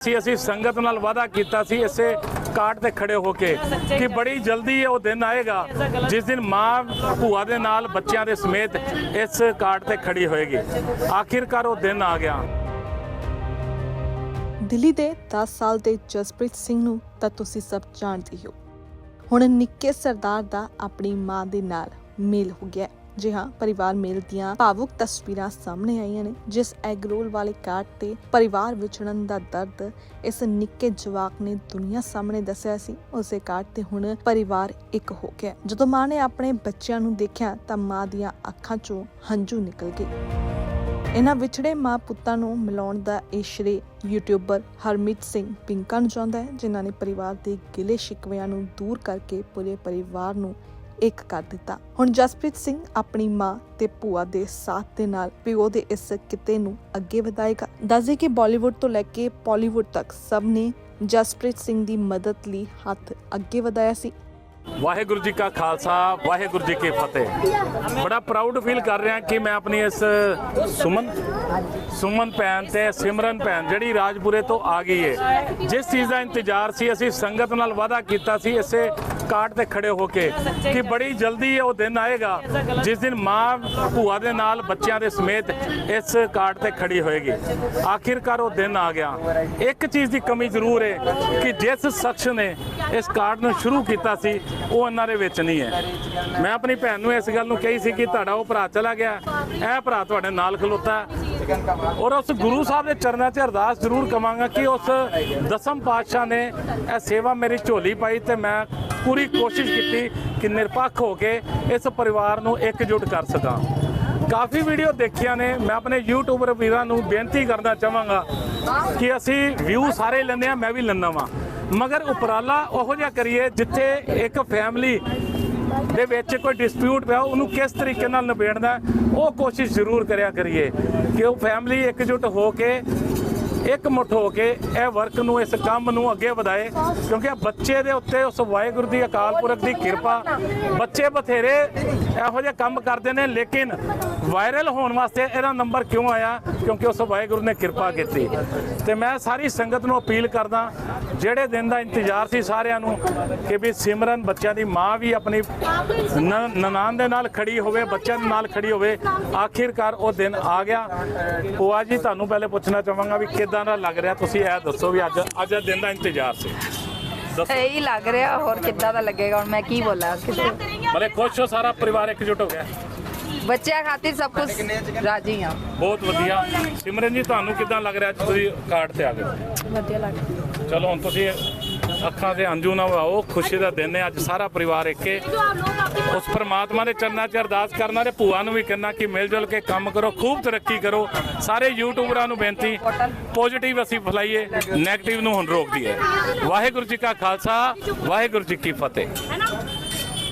ਸੀ, ਅਸੀਂ ਸੰਗਤ ਨਾਲ ਵਾਅਦਾ ਕੀਤਾ ਸੀ, ਇਸੇ ਕਾਰਡ ਤੇ ਖੜੇ ਹੋ ਕੇ ਕਿ ਬੜੀ ਜਲਦੀ ਉਹ ਦਿਨ ਆਏਗਾ, ਜਿਸ ਦਿਨ ਮਾਂ ਭੂਆ ਦੇ ਨਾਲ ਬੱਚਿਆਂ ਦੇ ਸਮੇਤ ਇਸ ਕਾਰਡ ਤੇ ਖੜੀ ਹੋਏਗੀ। ਆਖਿਰਕਾਰ ਉਹ ਦਿਨ ਆ ਗਿਆ। ਦਿੱਲੀ ਦੇ 10 ਸਾਲ ਦੇ ਜਸਪ੍ਰੀਤ ਸਿੰਘ ਨੂੰ ਤਾਂ ਤੁਸੀਂ ਸਭ ਜਾਣਦੇ ਹੋ। ਹੁਣ ਨਿੱਕੇ ਸਰਦਾਰ ਦਾ ਆਪਣੀ ਮਾਂ ਦੇ ਨਾਲ ਮੇਲ ਹੋ ਗਿਆ। ਜੀ ਹਾਂ ਪਰਿਵਾਰ ਮੇਲ ਦੀਆਂ ਭਾਵੁਕ ਤਸਵੀਰਾਂ ਸਾਹਮਣੇ ਆਈਆਂ ਨੇ, ਜਿਸ ਐਗਰੋਲ ਵਾਲੇ ਕਾਰਡ ਤੇ ਪਰਿਵਾਰ ਵਿਛੜਨ ਦਾ ਦਰਦ ਇਸ ਨਿੱਕੇ ਜਵਾਕ ਨੇ ਦੁਨੀਆ ਸਾਹਮਣੇ ਦੱਸਿਆ ਸੀ। ਉਸੇ ਕਾਰਡ ਤੇ ਹੁਣ ਪਰਿਵਾਰ ਇੱਕ ਹੋ ਗਿਆ। ਜਦੋਂ ਮਾਂ ਨੇ ਆਪਣੇ ਬੱਚਿਆਂ ਨੂੰ ਦੇਖਿਆ ਤਾਂ ਮਾਂ ਦੀਆਂ ਅੱਖਾਂ 'ਚੋਂ ਹੰਝੂ ਨਿਕਲ ਗਏ। ਇਹਨਾਂ ਵਿਛੜੇ ਮਾਂ ਪੁੱਤਾਂ ਨੂੰ ਮਿਲਾਉਣ ਦਾ ਇਹ ਸ਼੍ਰੇ ਯੂਟਿਊਬਰ ਹਰਮੀਤ ਸਿੰਘ ਪਿੰਕਾ ਨੂੰ ਚਾਹੁੰਦਾ ਹੈ, ਜਿਨ੍ਹਾਂ ਨੇ ਪਰਿਵਾਰ ਦੇ ਗਿਲੇ ਸ਼ਿਕਵਿਆਂ ਨੂੰ ਦੂਰ ਕਰਕੇ ਪੂਰੇ ਪਰਿਵਾਰ ਨੂੰ ਇੱਕ ਕਰ ਦਿੱਤਾ। ਹੁਣ ਜਸਪ੍ਰੀਤ ਸਿੰਘ ਆਪਣੀ ਮਾਂ ਤੇ ਭੂਆ ਦੇ ਸਾਥ ਦੇ ਨਾਲ ਪਿਓ ਦੇ ਇਸ ਕਿੱਤੇ ਨੂੰ ਅੱਗੇ ਵਧਾਏਗਾ। ਦੱਸਦੇ ਕਿ ਬਾਲੀਵੁੱਡ ਤੋਂ ਲੈ ਕੇ ਪਾਲੀਵੁੱਡ ਤੱਕ ਸਭ ਨੇ ਜਸਪ੍ਰੀਤ ਸਿੰਘ ਦੀ ਮਦਦ ਲਈ ਹੱਥ ਅੱਗੇ ਵਧਾਇਆ ਸੀ। ਵਾਹਿਗੁਰੂ ਜੀ ਕਾ ਖਾਲਸਾ, ਵਾਹਿਗੁਰੂ ਜੀ ਕੀ ਫਤਿਹ। ਬੜਾ ਪ੍ਰਾਊਡ ਫੀਲ ਕਰ ਰਿਹਾ ਕਿ ਮੈਂ ਆਪਣੀ ਇਸ ਸੁਮਨ ਸੁਮਨ ਭੈਣ ਤੇ ਸਿਮਰਨ ਭੈਣ ਜਿਹੜੀ ਰਾਜਪੁਰੇ ਤੋਂ ਆ ਗਈ ਹੈ ਜਿਸ ਚੀਜ਼ ਦਾ ਇੰਤਜ਼ਾਰ ਸੀ, ਅਸੀਂ ਸੰਗਤ ਨਾਲ ਵਾਅਦਾ ਕੀਤਾ ਸੀ, ਇਸੇ ਕਾਰਡ ਤੇ ਖੜੇ ਹੋ ਕੇ ਕਿ ਬੜੀ ਜਲਦੀ ਉਹ ਦਿਨ ਆਏਗਾ ਜਿਸ ਦਿਨ ਮਾਂ ਭੂਆ ਦੇ ਨਾਲ ਬੱਚਿਆਂ ਦੇ ਸਮੇਤ ਇਸ ਕਾਰਡ ਤੇ ਖੜੀ ਹੋਏਗੀ। ਆਖਿਰਕਾਰ ਉਹ ਦਿਨ ਆ ਗਿਆ। ਇੱਕ ਚੀਜ਼ ਦੀ ਕਮੀ ਜ਼ਰੂਰ ਹੈ ਕਿ ਜਿਸ ਸ਼ਖਸ ਨੇ ਇਸ ਕਾਰਡ ਨੂੰ ਸ਼ੁਰੂ ਕੀਤਾ ਸੀ ਉਹ ਇਹਨਾਂ ਦੇ ਵਿੱਚ ਨਹੀਂ ਹੈ। ਮੈਂ ਆਪਣੀ ਭੈਣ ਨੂੰ ਇਸ ਗੱਲ ਨੂੰ ਕਹੀ ਸੀ ਕਿ ਤੁਹਾਡਾ ਉਹ ਭਰਾ ਚਲਾ ਗਿਆ। ਇਹ ਭਰਾ ਤੁਹਾਡੇ ਨਾਲ ਖਲੋਤਾ। ਔਰ ਉਸ ਗੁਰੂ ਸਾਹਿਬ ਦੇ ਚਰਨਾਂ 'ਚ ਅਰਦਾਸ ਜ਼ਰੂਰ ਕਵਾਂਗਾ ਕਿ ਉਸ ਦਸਮ ਪਾਤਸ਼ਾਹ ਨੇ ਇਹ ਸੇਵਾ ਮੇਰੀ ਝੋਲੀ ਪਾਈ ਤੇ ਮੈਂ ਪੂਰੀ ਕੋਸ਼ਿਸ਼ ਕੀਤੀ ਕਿ ਨਿਰਪੱਖ ਹੋ ਕੇ ਇਸ ਪਰਿਵਾਰ ਨੂੰ ਇਕਜੁੱਟ ਕਰ ਸਕਾਂ। ਕਾਫੀ ਵੀਡੀਓ ਦੇਖੀਆਂ ਨੇ। ਮੈਂ ਆਪਣੇ ਯੂਟਿਊਬਰ ਵੀਰਾਂ ਨੂੰ ਬੇਨਤੀ ਕਰਨਾ ਚਾਹਾਂਗਾ ਕਿ ਅਸੀਂ ਵਿਊ ਸਾਰੇ ਲੈਂਦੇ ਆ ਮੈਂ ਵੀ ਲੈਂਦਾ ਵਾਂ। ਮਗਰ ਉਪਰਾਲਾ ਉਹੋ ਜਿਹਾ ਕਰੀਏ ਜਿੱਥੇ ਇੱਕ ਫੈਮਿਲੀ ਦੇ ਵਿੱਚ ਕੋਈ ਡਿਸਪਿਊਟ ਪਿਆ, ਉਹਨੂੰ ਕਿਸ ਤਰੀਕੇ ਨਾਲ ਨਿਬੇੜਨਾ ਉਹ ਕੋਸ਼ਿਸ਼ ਜ਼ਰੂਰ ਕਰਿਆ ਕਰੀਏ ਕਿ ਉਹ ਫੈਮਿਲੀ ਇਕਜੁੱਟ ਹੋ ਕੇ ਇੱਕ ਮੁੱਠ ਹੋ ਕੇ ਇਹ ਵਰਕ ਨੂੰ, ਇਸ ਕੰਮ ਨੂੰ ਅੱਗੇ ਵਧਾਏ, ਕਿਉਂਕਿ ਇਹ ਬੱਚੇ ਦੇ ਉੱਤੇ ਉਸ ਵਾਹਿਗੁਰੂ ਦੀ ਅਕਾਲ ਪੁਰਖ ਦੀ ਕਿਰਪਾ, ਬੱਚੇ ਬਥੇਰੇ ਇਹੋ ਜਿਹੇ ਕੰਮ ਕਰਦੇ ਨੇ, ਲੇਕਿਨ ਵਾਇਰਲ ਹੋਣ ਵਾਸਤੇ ਇਹਦਾ ਨੰਬਰ ਕਿਉਂ ਆਇਆ? ਕਿਉਂਕਿ ਉਸ ਵਾਹਿਗੁਰੂ ਨੇ ਕਿਰਪਾ ਕੀਤੀ। ਤੇ ਮੈਂ ਸਾਰੀ ਸੰਗਤ ਨੂੰ ਅਪੀਲ ਕਰਦਾ ਜਿਹੜੇ ਦਿਨ ਦਾ ਇੰਤਜ਼ਾਰ ਸੀ ਸਾਰਿਆਂ ਨੂੰ ਕਿ ਵੀ ਸਿਮਰਨ ਬੱਚਿਆਂ ਦੀ ਮਾਂ ਵੀ ਆਪਣੀ ਨ- ਨਨਾਣ ਦੇ ਨਾਲ ਖੜੀ ਹੋਵੇ ਬੱਚਿਆਂ ਦੇ ਨਾਲ ਖੜੀ ਹੋਵੇ। ਆਖਿਰਕਾਰ ਉਹ ਦਿਨ ਆ ਗਿਆ। ਭੂਆ ਜੀ ਤੁਹਾਨੂੰ ਪਹਿਲੇ ਪੁੱਛਣਾ ਚਾਹਾਂਗਾ ਵੀ ਕਿਦਾਂ ਦਾ ਲੱਗ ਰਿਹਾ? ਤੁਸੀਂ ਇਹ ਦੱਸੋ ਵੀ ਅੱਜ ਅੱਜ ਦਿਨ ਦਾ ਇੰਤਜ਼ਾਰ ਸੀ। ਇਹੀ ਲੱਗ ਰਿਹਾ ਹੋਰ ਕਿੱਦਾਂ ਦਾ ਲੱਗੇਗਾ? ਹੁਣ ਮੈਂ ਕੀ ਬੋਲਾਂ? ਕਿਸੇ ਬੜੇ ਖੁਸ਼ ਹੋ ਸਾਰਾ ਪਰਿਵਾਰ ਇਕਜੁੱਟ ਹੋ ਗਿਆ। ਬੱਚਿਆਂ ਖਾਤਰ ਸਭ ਕੁਝ ਰਾਜੀ ਹਾਂ ਬਹੁਤ ਵਧੀਆ। ਸਿਮਰਨ ਜੀ ਤੁਹਾਨੂੰ ਕਿਦਾਂ ਲੱਗ ਰਿਹਾ? ਅੱਜ ਤੁਸੀਂ ਕਾਰਡ ਤੇ ਆ ਗਏ। ਵਧੀਆ ਲੱਗ ਚਲੋ ਹੁਣ ਤੁਸੀਂ ਅੱਖਾਂ ਦੇ ਅੰਜੂ ਨਾ ਵਹਾਓ। ਖੁਸ਼ੀ ਦਾ ਦਿਨ ਹੈ। ਅੱਜ ਸਾਰਾ ਪਰਿਵਾਰ ਇੱਕੇ। ਉਸ ਪ੍ਰਮਾਤਮਾ ਦੇ ਚਰਨਾਂ 'ਚ ਅਰਦਾਸ ਕਰਨਾ ਤੇ ਭੂਆ ਨੂੰ ਵੀ ਕਹਿਣਾ ਕਿ ਮਿਲ ਜੁਲ ਕੇ ਕੰਮ ਕਰੋ ਖੂਬ ਤਰੱਕੀ ਕਰੋ। ਸਾਰੇ ਯੂਟਿਊਬਰਾਂ ਨੂੰ ਬੇਨਤੀ ਪੋਜ਼ਿਟਿਵ ਅਸੀਂ ਫੈਲਾਈਏ 네ਗੇਟਿਵ ਨੂੰ ਹੁਣ ਰੋਕ ਦਈਏ। ਵਾਹਿਗੁਰੂ ਜੀ ਕਾ ਖਾਲਸਾ ਵਾਹਿਗੁਰੂ ਜੀ ਕੀ ਫਤਿਹ।